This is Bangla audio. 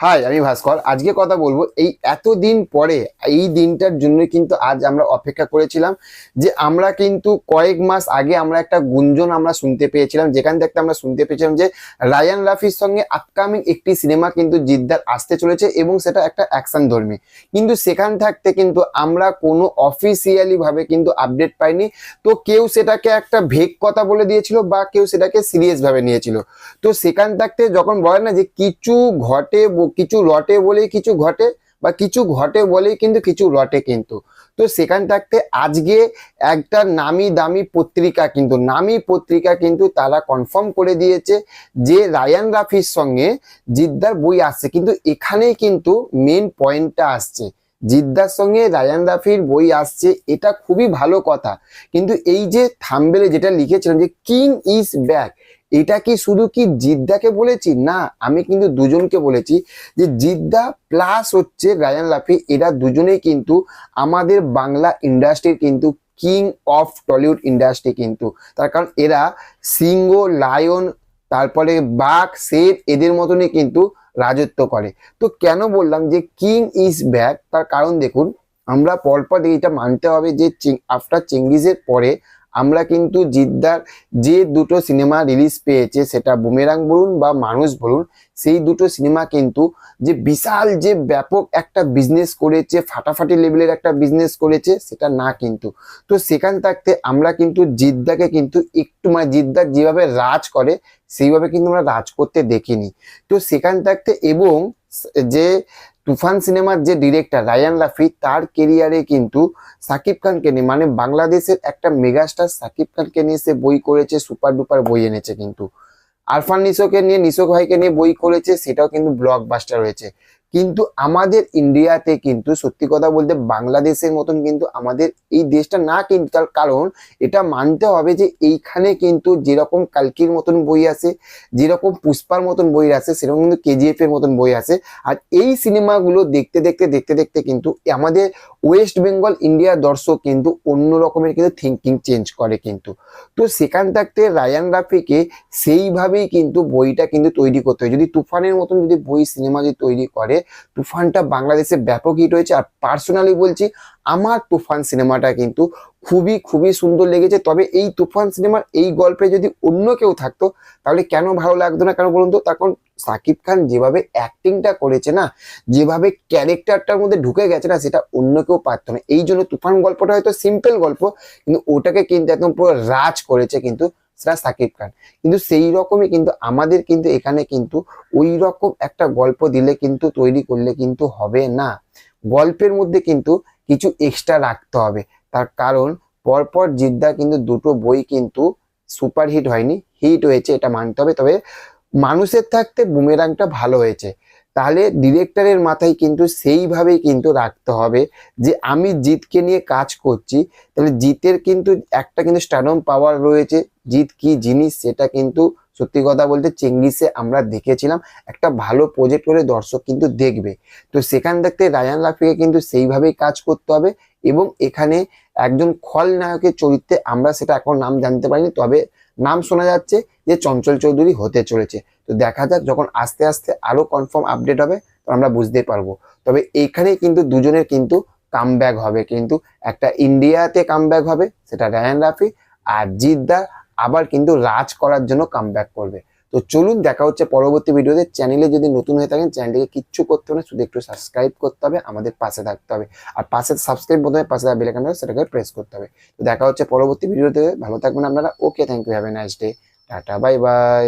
হাই আমি ভাস্কর। আজকে কথা বলব এই এতদিন পরে, এই দিনটার জন্য কিন্তু আজ আমরা অপেক্ষা করেছিলাম যে আমরা কিন্তু কয়েক মাস আগে আমরা একটা গুঞ্জন আমরা শুনতে পেয়েছিলাম, যেখান থেকে আমরা শুনতে পেয়েছিলাম যে রায়ান রাফির সঙ্গে আপকামিং একটি সিনেমা কিন্তু জিদ্দার আসতে চলেছে এবং সেটা একটা অ্যাকশন ধর্মী। কিন্তু সেখান থাকতে কিন্তু আমরা কোনো অফিসিয়ালি ভাবে কিন্তু আপডেট পাইনি। তো কেউ সেটাকে একটা ভেগ কথা বলে দিয়েছিল বা কেউ সেটাকে সিরিয়াস ভাবে নিয়েছিল। তো সেখান থাকতে যখন বলে না যে কিছু ঘটে কিছু রটে বলেই কিছু ঘটে বা কিছু ঘটে বলেই কিন্তু কিছু রটে কিন্তু। তো সেখান থাকতে আজকে একটা নামি দামি পত্রিকা কিন্তু, নামি পত্রিকা কিন্তু তারা কনফার্ম করে দিয়েছে যে রায়ান রাফির সঙ্গে জিদ্দার বই আসছে। কিন্তু এখানেই কিন্তু মেন পয়েন্টটা আসছে। জিদ্দার সঙ্গে রায়ান রাফির বই আসছে, এটা খুবই ভালো কথা। কিন্তু এই যে থাম্বেলে যেটা লিখেছিলাম যে কিং ইজ ব্যাক এটা কি শুধু কি জিদ্দাকে বলেছি? না, আমি কিন্তু দুজনকে বলেছি যে জিদ্দা প্লাস হচ্ছে রায়ান লাফি, এরা দুজনেই কিন্তু আমাদের বাংলা ইন্ডাস্ট্রির কিন্তু কিং অফ টলিউড ইন্ডাস্ট্রি কিন্তু। তার কারণ এরা সিংহ লায়ন তারপরে বাঘ, শের, এদের মতনই কিন্তু রাজত্ব করে। তো কেন বললাম যে কিং ইজ ব্যাক তার কারণ দেখুন, আমরা পরপর এটা মানতে হবে যে আফটার চেঙ্গিজের পরে আমরা কিন্তু জিদ্দার যে দুটো সিনেমা রিলিজ পেয়েছে, সেটা বুমেরাং বলুন বা মানুষ বলুন, সেই দুটো সিনেমা কিন্তু যে বিশাল যে ব্যাপক একটা বিজনেস করেছে, ফাটাফাটি লেভেলের একটা বিজনেস করেছে, সেটা না কিন্তু। তো সেখান থাকতে আমরা কিন্তু জিদ্দাকে কিন্তু একটু মানে জিদ্দার যেভাবে রাজ করে, সেইভাবে কিন্তু আমরা রাজ করতে দেখিনি। তো সেখান থাকতে এবং যে তুফান সিনেমার যে ডিরেক্টর রায়ান লাফি, তার কেরিয়ারে কিন্তু সাকিব খানকে নিয়ে মানে বাংলাদেশের একটা মেগাস্টার সাকিব খানকে নিয়ে সে বই করেছে সুপার ডুপার বই এনেছে কিন্তু। আরফান নিশোকে নিয়ে, নিশোক ভাইকে নিয়ে বই করেছে, সেটাও কিন্তু ব্লকবাস্টার হয়েছে। কিন্তু আমাদের ইন্ডিয়াতে কিন্তু, সত্যি কথা বলতে বাংলাদেশের মতন কিন্তু আমাদের এই দেশটা না কিন্তু, তার কারণ এটা মানতে হবে যে এইখানে কিন্তু যেরকম কালকির মতন বই আছে, যেরকম পুষ্পার মতন বই আছে, সেরকম কিন্তু কেজিএফ এর মতন বই আছে। আর এই সিনেমাগুলো দেখতে দেখতে দেখতে দেখতে কিন্তু আমাদের ওয়েস্ট বেঙ্গল ইন্ডিয়ার দর্শক কিন্তু অন্য রকমের কিন্তু থিঙ্কিং চেঞ্জ করে কিন্তু। তো সেখান থাকতে রায়ান রাফিকে সেইভাবেই কিন্তু বইটা কিন্তু তৈরি করতে হয়। যদি তুফানের মতন যদি বই সিনেমা যদি তৈরি করে তুফানটা বাংলাদেশে ব্যাপক হিট হয়েছে। আর পার্সোনালি বলছি, আমার তুফান সিনেমাটা কিন্তু খুবই খুবই সুন্দর লেগেছে। তবে এই তুফান সিনেমার এই গল্পে যদি অন্য কেউ থাকতো, তাহলে কেন ভালো লাগতো না কেন বলুন তো? তখন সাকিব খান যেভাবে অ্যাক্টিংটা করেছে না, যেভাবে ক্যারেক্টারটার মধ্যে ঢুকে গেছে না, সেটা অন্য কেউ পারতো না। এই জন্য তুফান গল্পটা হয়তো সিম্পল গল্প, কিন্তু ওটাকে কিন্তু একদম পুরো রাজ করেছে কিন্তু সেটা সাকিব খান। কিন্তু সেই রকমই কিন্তু আমাদের কিন্তু এখানে কিন্তু ওই রকম একটা গল্প দিলে কিন্তু তৈরি করলে কিন্তু হবে না। গল্পের মধ্যে কিন্তু কিছু এক্সট্রা রাখতে হবে। তার কারণ পরপর জিদ্দা কিন্তু দুটো বই কিন্তু সুপার হিট হয়নি। হিট হয়েছে, এটা মানতে হবে। তবে মানুষের থাকতে বুমেরাংটা ভালো হয়েছে। তাহলে ডিরেক্টরের মাথায় কিন্তু সেইভাবেই কিন্তু রাখতে হবে যে আমি জিতকে নিয়ে কাজ করছি, তাহলে জিতের কিন্তু একটা কিন্তু স্টাডম পাওয়ার রয়েছে। জিত কি জিনিস সেটা কিন্তু সত্যি কথা বলতে চেঙ্গিসে আমরা দেখেছিলাম। একটা ভালো প্রজেক্ট করে দর্শক কিন্তু দেখবে। তো সেখান থাকতে রায়ান লাফিকে কিন্তু সেইভাবেই কাজ করতে হবে এবং এখানে একজন খলনায়কের চরিত্রে আমরা সেটা এখন নাম জানতে পারিনি, তবে নাম শোনা যাচ্ছে যে চঞ্চল চৌধুরী হতে চলেছে। তো দেখা যাক যখন আস্তে আস্তে আরও কনফার্ম আপডেট হবে তখন আমরা বুঝতে পারব। তবে এইখানে কিন্তু দুজনের কিন্তু কামব্যাক হবে। কিন্তু একটা ইন্ডিয়াতে কামব্যাক হবে, সেটা রায়ান রাফি আর জিদ্দার আবার কিন্তু রাজ করার জন্য কামব্যাক করবে। তো চলুন দেখা হচ্ছে পরবর্তী ভিডিওতে। চ্যানেলে যদি নতুন হয়ে থাকেন চ্যানেলটিকে কিচ্ছু করতে হবে না, শুধু একটু সাবস্ক্রাইব করতে হবে, আমাদের পাশে থাকতে হবে। আর পাশে সাবস্ক্রাইব বোধ পাশে বেলাকান সেটাকে প্রেস করতে হবে। তো দেখা হচ্ছে পরবর্তী ভিডিওতে। ভালো থাকবেন আপনারা। Okay thank you have a nice day tata bye bye